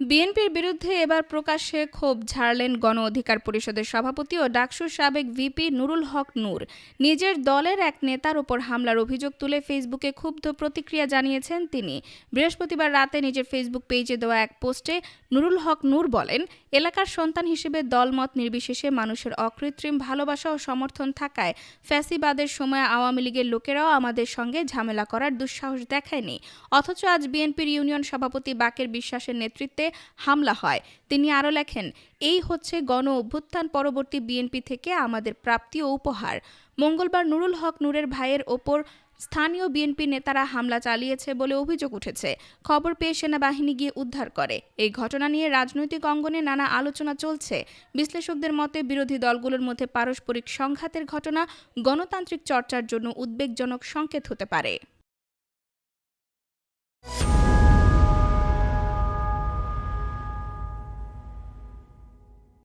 বিএনপির বিরুদ্ধে এবার প্রকাশ্যে ক্ষোভ ঝাড়লেন গণ অধিকার পরিষদের সভাপতি ও ডাকসুর সাবেক ভিপি নুরুল হক নূর। নিজের দলের এক নেতার ওপর হামলার অভিযোগ তুলে ফেসবুকে ক্ষুব্ধ প্রতিক্রিয়া জানিয়েছেন তিনি। বৃহস্পতিবার রাতে নিজের ফেসবুক পেজে দেওয়া এক পোস্টে নুরুল হক নূর বলেন, এলাকার সন্তান হিসেবে দলমত নির্বিশেষে মানুষের অকৃত্রিম ভালোবাসা ও সমর্থন থাকায় ফ্যাসিবাদের সময় আওয়ামী লীগের লোকেরাও আমাদের সঙ্গে ঝামেলা করার দুঃসাহস দেখায়নি। অথচ আজ বিএনপির ইউনিয়ন সভাপতি বাকের বিশ্বাসের নেতৃত্বে হামলা হয়। তিনি আরও লেখেন, এই হচ্ছে গণ অভ্যুত্থান পরবর্তী বিএনপি থেকে আমাদের প্রাপ্তি ও উপহার। মঙ্গলবার নুরুল হক নূরের ভাইয়ের ওপর স্থানীয় বিএনপি নেতারা হামলা চালিয়েছে বলে অভিযোগ উঠেছে। খবর পেয়ে সেনাবাহিনী গিয়ে উদ্ধার করে। এই ঘটনা নিয়ে রাজনৈতিক অঙ্গনে নানা আলোচনা চলছে। বিশ্লেষকদের মতে বিরোধী দলগুলোর মধ্যে পারস্পরিক সংঘাতের ঘটনা গণতান্ত্রিক চর্চার জন্য উদ্বেগজনক সংকেত হতে পারে।